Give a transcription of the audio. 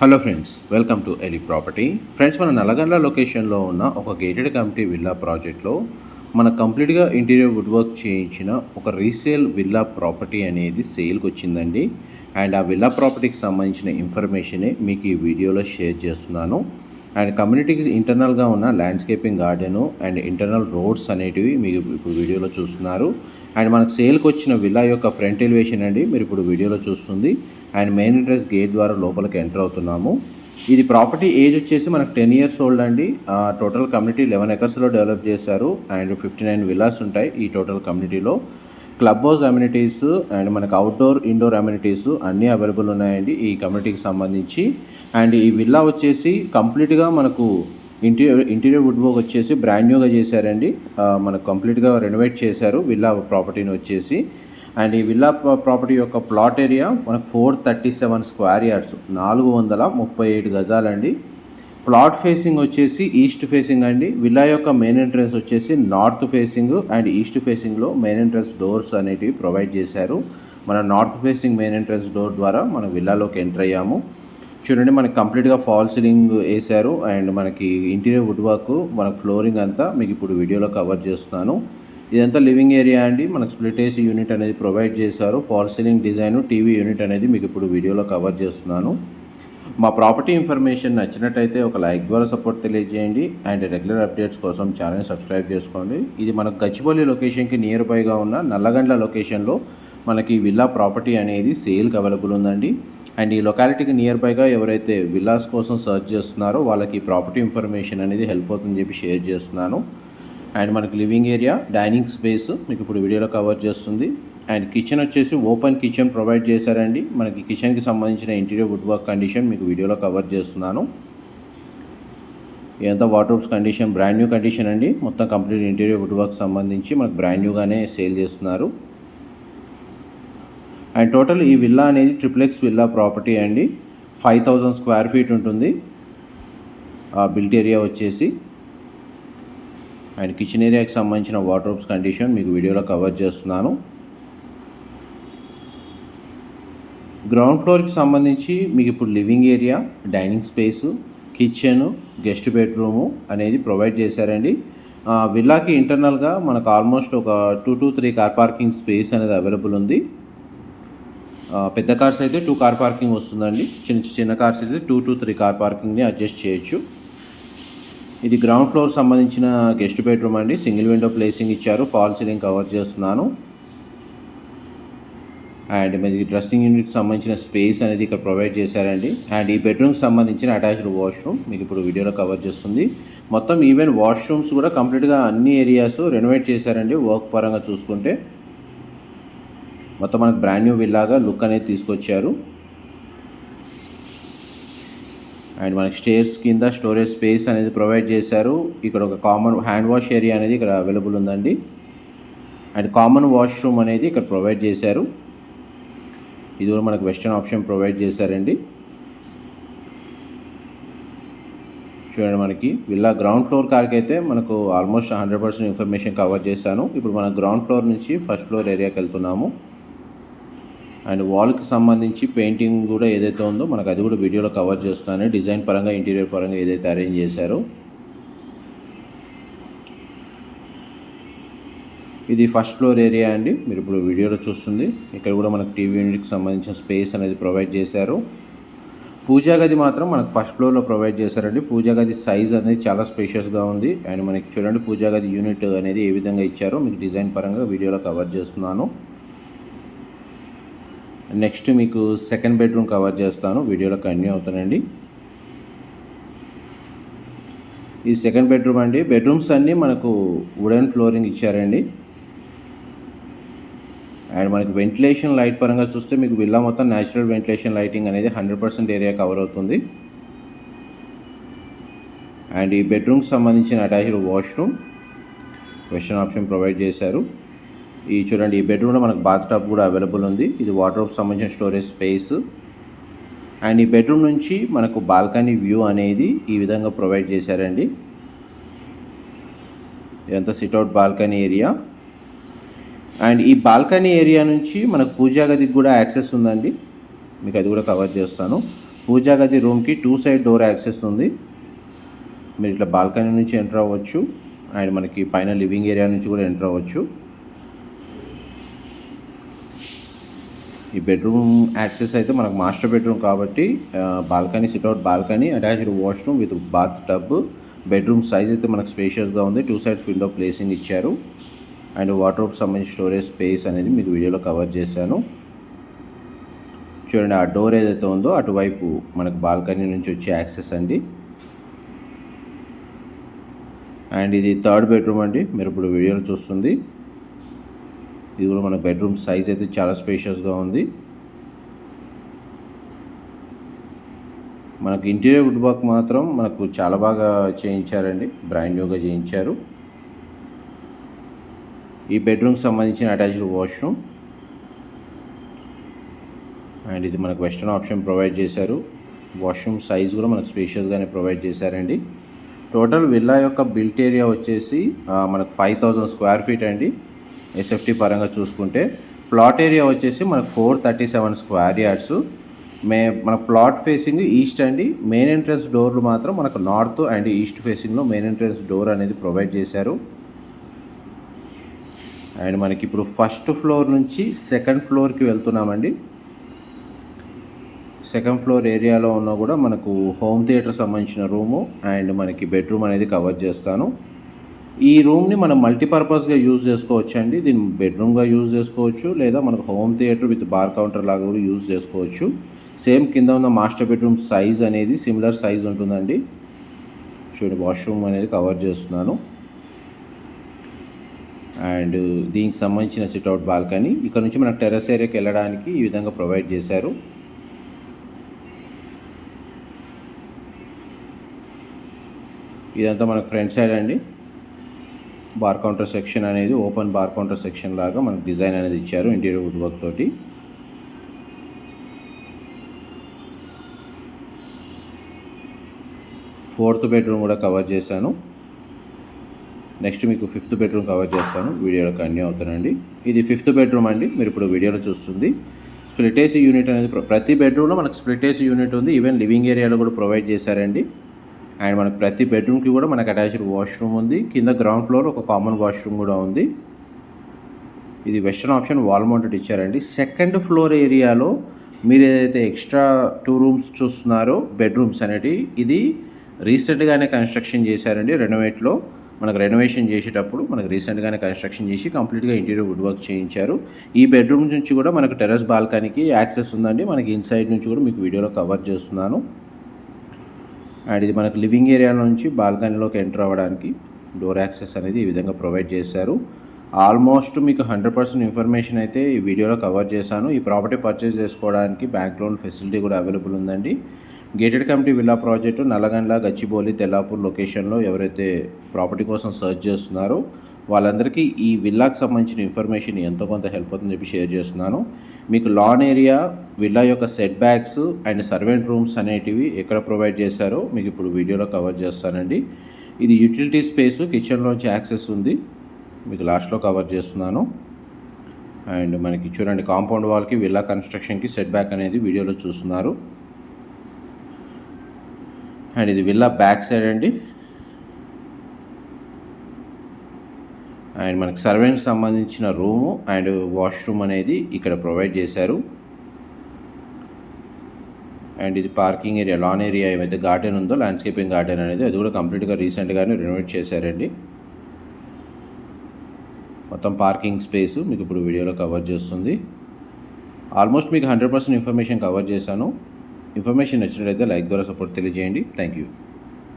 Hello friends welcome to ఎలి property. Friends మన నల్లగండ్ల లొకేషన్లో ఉన్న ఒక గేటెడ్ కమిటీ విల్లా ప్రాజెక్ట్లో మన కంప్లీట్గా ఇంటీరియర్ వుడ్ వర్క్ చేయించిన ఒక రీసేల్ విల్లా ప్రాపర్టీ అనేది సేల్కి వచ్చిందండి. అండ్ ఆ విల్లా ప్రాపర్టీకి సంబంధించిన ఇన్ఫర్మేషనే మీకు ఈ వీడియోలో షేర్ చేస్తున్నాను. అండ్ కమ్యూనిటీకి ఇంటర్నల్గా ఉన్న landscaping garden and internal roads అనేటివి మీరు ఇప్పుడు వీడియోలో చూస్తున్నారు. అండ్ మనకు సేల్కి వచ్చిన విల్లా యొక్క ఫ్రంట్ ఎలివేషన్ అండి మీరు ఇప్పుడు వీడియోలో చూస్తుంది. అండ్ మెయిన్ ఎంట్రెన్స్ గేట్ ద్వారా లోపలికి ఎంటర్ అవుతున్నాము. ఇది ప్రాపర్టీ ఏజ్ వచ్చేసి మనకు టెన్ ఇయర్స్ ఓల్డ్ అండి. టోటల్ కమ్యూనిటీ లెవెన్ ఎకర్స్లో డెవలప్ చేశారు. అండ్ ఫిఫ్టీ నైన్ విల్లాస్ ఉంటాయి ఈ టోటల్ కమ్యూనిటీలో క్లబ్ హౌస్ అమ్యూనిటీస్ అండ్ మనకు అవుట్డోర్ ఇండోర్ అమ్యూనిటీస్ అన్నీ అవైలబుల్ ఉన్నాయండి ఈ కమ్యూనిటీకి సంబంధించి. అండ్ ఈ విల్లా వచ్చేసి కంప్లీట్గా మనకు ఇంటీరియర్ ఇంటీరియర్ వుడ్ వర్క్ వచ్చేసి బ్రాండ్ న్యూగా చేశారండి. మనకు కంప్లీట్గా రెనోవేట్ చేశారు విల్లా ప్రాపర్టీని వచ్చేసి. అండ్ ఈ విల్లా ప్రాపర్టీ యొక్క ప్లాట్ ఏరియా మనకు four thirty seven square yards నాలుగు వందల ముప్పై ఏడు గజాలండి. ప్లాట్ ఫేసింగ్ వచ్చేసి ఈస్ట్ ఫేసింగ్ అండి. విల్లా యొక్క మెయిన్ ఎంట్రన్స్ వచ్చేసి నార్త్ ఫేసింగ్ అండ్ ఈస్ట్ ఫేసింగ్లో మెయిన్ ఎంట్రన్స్ డోర్స్ అనేటివి ప్రొవైడ్ చేశారు. మన north facing main entrance door ద్వారా మనం విల్లాలోకి ఎంటర్ అయ్యాము. చూడండి మనకి కంప్లీట్గా ఫాల్ సీలింగ్ వేశారు అండ్ మనకి ఇంటీరియర్ వుడ్ వర్క్ మనకు ఫ్లోరింగ్ అంతా మీకు ఇప్పుడు వీడియోలో కవర్ చేస్తున్నాను. ఇదంతా లివింగ్ ఏరియా అండి. మనకు స్ప్లిట్ ఏసీ యూనిట్ అనేది ప్రొవైడ్ చేశారు. Fall ceiling design TV unit అనేది మీకు ఇప్పుడు వీడియోలో కవర్ చేస్తున్నాను. మా ప్రాపర్టీ ఇన్ఫర్మేషన్ నచ్చినట్టయితే ఒక లైక్ ద్వారా సపోర్ట్ తెలియజేయండి. అండ్ రెగ్యులర్ అప్డేట్స్ కోసం ఛానల్ సబ్స్క్రైబ్ చేసుకోండి. ఇది మనకు గచ్చిబౌలి లొకేషన్కి నియర్ బైగా ఉన్న నల్లగండ్ల లొకేషన్లో మనకి విల్లా ప్రాపర్టీ అనేది సేల్కి అవైలబుల్ ఉందండి. అండ్ ఈ లొకాలిటీకి నియర్ బైగా ఎవరైతే విల్లాస్ కోసం సర్చ్ చేస్తున్నారో వాళ్ళకి ప్రాపర్టీ ఇన్ఫర్మేషన్ అనేది హెల్ప్ అవుతుందని చెప్పి షేర్ చేస్తున్నాను. అండ్ మనకి లివింగ్ ఏరియా డైనింగ్ స్పేస్ మీకు ఇప్పుడు వీడియోలో కవర్ చేస్తుంది. అండ్ కిచెన్ వచ్చేసి ఓపెన్ కిచెన్ ప్రొవైడ్ చేశారండి. మనకి కిచెన్కి సంబంధించిన ఇంటీరియర్ వుడ్ వర్క్ కండిషన్ మీకు వీడియోలో కవర్ చేస్తున్నాను. ఇదంతా వాటర్ప్స్ కండిషన్ బ్రాండ్ న్యూ కండిషన్ అండి. మొత్తం కంప్లీట్ ఇంటీరియర్ వుడ్ వర్క్ సంబంధించి మనకు బ్రాండ్ న్యూగానే సేల్ చేస్తున్నారు. అండ్ టోటల్ ఈ విల్లా అనేది ట్రిప్లెక్స్ విల్లా ప్రాపర్టీ అండి. ఫైవ్ థౌజండ్ స్క్వేర్ ఫీట్ ఉంటుంది. ఆ బిల్ట్ ఏరియా వచ్చేసి. అండ్ కిచెన్ ఏరియాకి సంబంధించిన వాటర్ కండిషన్ మీకు వీడియోలో కవర్ చేస్తున్నాను. గ్రౌండ్ ఫ్లోర్కి సంబంధించి మీకు ఇప్పుడు living area dining space kitchen guest bedroom అనేది ప్రొవైడ్ చేశారండి. విల్లాకి ఇంటర్నల్గా మనకు ఆల్మోస్ట్ ఒక two to three car parking space అనేది అవైలబుల్ ఉంది. పెద్ద కార్స్ అయితే టూ కార్ పార్కింగ్ వస్తుందండి. చిన్న చిన్న కార్స్ అయితే టూ టు త్రీ కార్ పార్కింగ్ని అడ్జస్ట్ చేయొచ్చు. ఇది గ్రౌండ్ ఫ్లోర్ సంబంధించిన గెస్ట్ బెడ్రూమ్ అండి. సింగిల్ విండో ప్లేసింగ్ ఇచ్చారు. ఫాల్ సీలింగ్ కవర్ చేస్తున్నాను. అండ్ మరి డ్రెస్సింగ్ యూనిట్కి సంబంధించిన స్పేస్ అనేది ఇక్కడ ప్రొవైడ్ చేశారండి. అండ్ ఈ బెడ్రూమ్కి సంబంధించిన అటాచ్డ్ వాష్రూమ్ మీకు ఇప్పుడు వీడియోలో కవర్ చేస్తుంది. మొత్తం ఈవెన్ వాష్రూమ్స్ కూడా కంప్లీట్గా అన్ని ఏరియాస్ రెనోవేట్ చేశారండి వర్క్ పరంగా చూసుకుంటే. మొత్తం మనకు బ్రాండ్ న్యూ విల్లాగా లుక్ అనేది తీసుకొచ్చారు. అండ్ మనకి స్టేర్స్ కింద స్టోరేజ్ స్పేస్ అనేది ప్రొవైడ్ చేశారు. ఇక్కడ ఒక కామన్ హ్యాండ్ వాష్ ఏరియా అనేది ఇక్కడ అవైలబుల్ ఉందండి. అండ్ కామన్ వాష్రూమ్ అనేది ఇక్కడ ప్రొవైడ్ చేశారు. ఇది కూడా మనకు వెస్టర్న్ ఆప్షన్ ప్రొవైడ్ చేశారండి. చూడండి మనకి విల్లా గ్రౌండ్ ఫ్లోర్ కార్కి అయితే మనకు almost hundred percent information cover చేశాను. ఇప్పుడు మనం గ్రౌండ్ ఫ్లోర్ నుంచి ఫస్ట్ ఫ్లోర్ ఏరియాకి వెళ్తున్నాము. అండ్ వాల్కి సంబంధించి పెయింటింగ్ కూడా ఏదైతే ఉందో మనకు అది కూడా వీడియోలో కవర్ చేస్తాను. డిజైన్ పరంగా ఇంటీరియర్ పరంగా ఏదైతే అరేంజ్ చేశారో. ఇది ఫస్ట్ ఫ్లోర్ ఏరియా అండి. మీరు ఇప్పుడు వీడియోలో చూస్తుంది. ఇక్కడ కూడా మనకు టీవీ యూనిట్కి సంబంధించిన స్పేస్ అనేది ప్రొవైడ్ చేశారు. పూజా గది మాత్రం మనకు ఫస్ట్ ఫ్లోర్లో ప్రొవైడ్ చేశారండి. పూజా గది సైజ్ అనేది చాలా స్పేషియస్గా ఉంది. అండ్ మనకి చూడండి పూజా గది యూనిట్ అనేది ఏ విధంగా ఇచ్చారో మీకు డిజైన్ పరంగా వీడియోలో కవర్ చేస్తున్నాను. నెక్స్ట్ మీకు సెకండ్ బెడ్రూమ్ కవర్ చేస్తాను. వీడియోలో కంటిన్యూ అవుతానండి. ఈ సెకండ్ బెడ్రూమ్ అండి. బెడ్రూమ్స్ అన్నీ మనకు వుడెన్ ఫ్లోరింగ్ ఇచ్చారండి. అండ్ మనకి వెంటిలేషన్ లైట్ పరంగా చూస్తే మీకు విల్లా మొత్తం న్యాచురల్ వెంటిలేషన్ లైటింగ్ అనేది హండ్రెడ్ పర్సెంట్ ఏరియా కవర్ అవుతుంది. అండ్ ఈ బెడ్రూమ్కి సంబంధించిన attached washroom western option provide చేశారు. ఈ చూడండి ఈ బెడ్రూమ్లో మనకు బాత్ టాప్ కూడా అవైలబుల్ ఉంది. ఇది వాటర్ సంబంధించిన స్టోరేజ్ స్పేస్ అండ్ ఈ బెడ్రూమ్ నుంచి మనకు బాల్కనీ వ్యూ అనేది ఈ విధంగా ప్రొవైడ్ చేశారండి. ఇదంతా sit out balcony area and ఈ బాల్కనీ ఏరియా నుంచి మనకు పూజా గదికి కూడా యాక్సెస్ ఉందండి. మీకు అది కూడా కవర్ చేస్తాను. పూజా గది రూమ్కి టూ సైడ్ డోర్ యాక్సెస్ ఉంది. మీరు ఇట్లా బాల్కనీ నుంచి ఎంటర్ అవ్వచ్చు. అండ్ మనకి పైన లివింగ్ ఏరియా నుంచి కూడా ఎంటర్ అవ్వచ్చు. ఈ బెడ్రూమ్ యాక్సెస్ అయితే మనకు మాస్టర్ బెడ్రూమ్ కాబట్టి balcony sit out balcony attached washroom with bath tub bedroom size అయితే మనకు స్పేషియస్గా ఉంది. టూ సైడ్స్ విండో ప్లేసింగ్ ఇచ్చారు. అండ్ వాటర్ సంబంధించి స్టోరేజ్ స్పేస్ అనేది మీకు వీడియోలో కవర్ చేశాను. చూడండి ఆ డోర్ ఏదైతే ఉందో అటువైపు మనకు బాల్కనీ నుంచి వచ్చే యాక్సెస్ అండి. అండ్ ఇది థర్డ్ బెడ్రూమ్ అండి మీరు ఇప్పుడు వీడియోలో చూస్తుంది. ఇది కూడా మన బెడ్రూమ్ సైజ్ అయితే చాలా స్పేషియస్గా ఉంది. మనకు ఇంటీరియర్ వుడ్ వర్క్ మాత్రం మనకు చాలా బాగా చేయించారండి బ్రాండ్ న్యూగా చేయించారు. ఈ బెడ్రూమ్కి సంబంధించిన అటాచ్డ్ వాష్రూమ్ అండ్ ఇది మనకు వెస్టర్న్ ఆప్షన్ ప్రొవైడ్ చేశారు. వాష్రూమ్ సైజ్ కూడా మనకు స్పేషియస్గానే ప్రొవైడ్ చేశారండి. టోటల్ విల్లా యొక్క బిల్ట్ ఏరియా వచ్చేసి మనకు ఫైవ్ థౌజండ్ స్క్వేర్ ఫీట్ అండి. ఎస్ఎఫ్టీ పరంగా చూసుకుంటే ప్లాట్ ఏరియా వచ్చేసి మనకు four thirty seven square yards మే మన ప్లాట్ ఫేసింగ్ ఈస్ట్ అండి. మెయిన్ ఎంట్రన్స్ డోర్లు మాత్రం మనకు నార్త్ అండ్ ఈస్ట్ ఫేసింగ్లో మెయిన్ ఎంట్రన్స్ డోర్ అనేది ప్రొవైడ్ చేశారు. అండ్ మనకి ఇప్పుడు ఫస్ట్ ఫ్లోర్ నుంచి సెకండ్ ఫ్లోర్కి వెళ్తున్నామండి. సెకండ్ ఫ్లోర్ ఏరియాలో ఉన్న కూడా మనకు హోమ్ థియేటర్ సంబంధించిన రూము అండ్ మనకి బెడ్రూమ్ అనేది కవర్ చేస్తాను. ఈ రూమ్ని మనం మల్టీపర్పస్గా యూజ్ చేసుకోవచ్చు అండి దీన్ని బెడ్రూమ్గా యూజ్ చేసుకోవచ్చు లేదా మనకు home theatre with bar counter లాగా కూడా యూజ్ చేసుకోవచ్చు. సేమ్ కింద ఉన్న మాస్టర్ బెడ్రూమ్ సైజ్ అనేది సిమిలర్ సైజ్ ఉంటుందండి. చూడండి వాష్రూమ్ అనేది కవర్ చేస్తున్నాను. అండ్ దీనికి సంబంధించిన సిట్అవుట్ బాల్కనీ. ఇక్కడ నుంచి మనకు టెర్రస్ ఏరియాకి వెళ్ళడానికి ఈ విధంగా ప్రొవైడ్ చేశారు. ఇదంతా మనకు ఫ్రంట్ సైడ్ అండి. బార్ కౌంటర్ సెక్షన్ అనేది ఓపెన్ బార్ కౌంటర్ సెక్షన్ లాగా మనకు డిజైన్ అనేది ఇచ్చారు ఇంటీరియర్ వుడ్ వర్క్ తోటి. ఫోర్త్ బెడ్రూమ్ కూడా కవర్ చేశాను. నెక్స్ట్ మీకు ఫిఫ్త్ బెడ్రూమ్ కవర్ చేస్తాను. వీడియోలో కన్యూ అవుతానండి. ఇది ఫిఫ్త్ బెడ్రూమ్ అండి. మీరు ఇప్పుడు వీడియోలో చూస్తుంది. స్ప్లిట్ ఏసీ యూనిట్ అనేది ప్రతి బెడ్రూమ్లో మనకు స్ప్లిట్ ఏసీ యూనిట్ ఉంది. ఈవెన్ లివింగ్ ఏరియాలో కూడా ప్రొవైడ్ చేశారండి. అండ్ మనకు ప్రతి బెడ్రూమ్కి కూడా మనకు అటాచ్డ్ వాష్రూమ్ ఉంది. కింద గ్రౌండ్ ఫ్లోర్ ఒక కామన్ వాష్రూమ్ కూడా ఉంది. ఇది వెస్టర్న్ ఆప్షన్ వాల్ మౌంటెడ్ ఇచ్చారండి. సెకండ్ ఫ్లోర్ ఏరియాలో మీరు ఏదైతే ఎక్స్ట్రా టూ రూమ్స్ చూస్తున్నారో బెడ్రూమ్స్ అనేటివి ఇది రీసెంట్గానే కన్స్ట్రక్షన్ చేశారండి రెనోవేట్లో. మనకు రెనోవేషన్ చేసేటప్పుడు మనకు రీసెంట్గానే కన్స్ట్రక్షన్ చేసి కంప్లీట్గా ఇంటీరియర్ వుడ్ వర్క్ చేయించారు. ఈ బెడ్రూమ్ నుంచి కూడా మనకు టెర్రస్ బాల్కనీకి యాక్సెస్ ఉందండి. మనకి ఇన్సైడ్ నుంచి కూడా మీకు వీడియోలో కవర్ చేస్తున్నాను. అండ్ ఇది మనకు లివింగ్ ఏరియా నుంచి బాల్కనీలోకి ఎంటర్ అవ్వడానికి డోర్ యాక్సెస్ అనేది ఈ విధంగా ప్రొవైడ్ చేశారు. ఆల్మోస్ట్ మీకు హండ్రెడ్ పర్సెంట్ ఇన్ఫర్మేషన్ అయితే ఈ వీడియోలో కవర్ చేశాను. ఈ ప్రాపర్టీ పర్చేస్ చేసుకోవడానికి బ్యాంక్ లోన్ ఫెసిలిటీ కూడా అవైలబుల్ ఉందండి. Gated community villa project Nallagandla Gachibowli Tellapur లొకేషన్లో ఎవరైతే ప్రాపర్టీ కోసం సర్చ్ చేస్తున్నారో వాళ్ళందరికీ ఈ విల్లాకు సంబంధించిన ఇన్ఫర్మేషన్ ఎంతో కొంత హెల్ప్ అవుతుందని చెప్పి షేర్ చేస్తున్నాను. మీకు లాన్ ఏరియా విల్లా యొక్క setbacks and servant rooms అనేటివి ఎక్కడ ప్రొవైడ్ చేశారో మీకు ఇప్పుడు వీడియోలో కవర్ చేస్తానండి. ఇది యూటిలిటీ స్పేస్ కిచెన్లోంచి యాక్సెస్ ఉంది. మీకు లాస్ట్లో కవర్ చేస్తున్నాను. అండ్ మనకి చూడండి కాంపౌండ్ వాల్కి విల్లా కన్స్ట్రక్షన్కి సెట్ బ్యాక్ అనేది వీడియోలో చూస్తున్నారు. అండ్ ఇది విల్లా బ్యాక్ సైడ్ అండి. అండ్ మనకి సర్వెంట్ సంబంధించిన రూము అండ్ వాష్రూమ్ అనేది ఇక్కడ ప్రొవైడ్ చేశారు. అండ్ ఇది పార్కింగ్ ఏరియా లాన్ ఏరియా ఏమైతే గార్డెన్ ఉందో ల్యాండ్స్కేపింగ్ గార్డెన్ అనేది అది కూడా కంప్లీట్గా రీసెంట్గానే రెనోవేట్ చేశారండి. మొత్తం పార్కింగ్ స్పేస్ మీకు ఇప్పుడు వీడియోలో కవర్ చేస్తుంది. ఆల్మోస్ట్ మీకు హండ్రెడ్ పర్సెంట్ ఇన్ఫర్మేషన్ కవర్ చేశాను. ఇన్ఫర్మేషన్ నచ్చినట్లయితే లైక్ ద్వారా సపోర్ట్ తెలియజేయండి. Thank you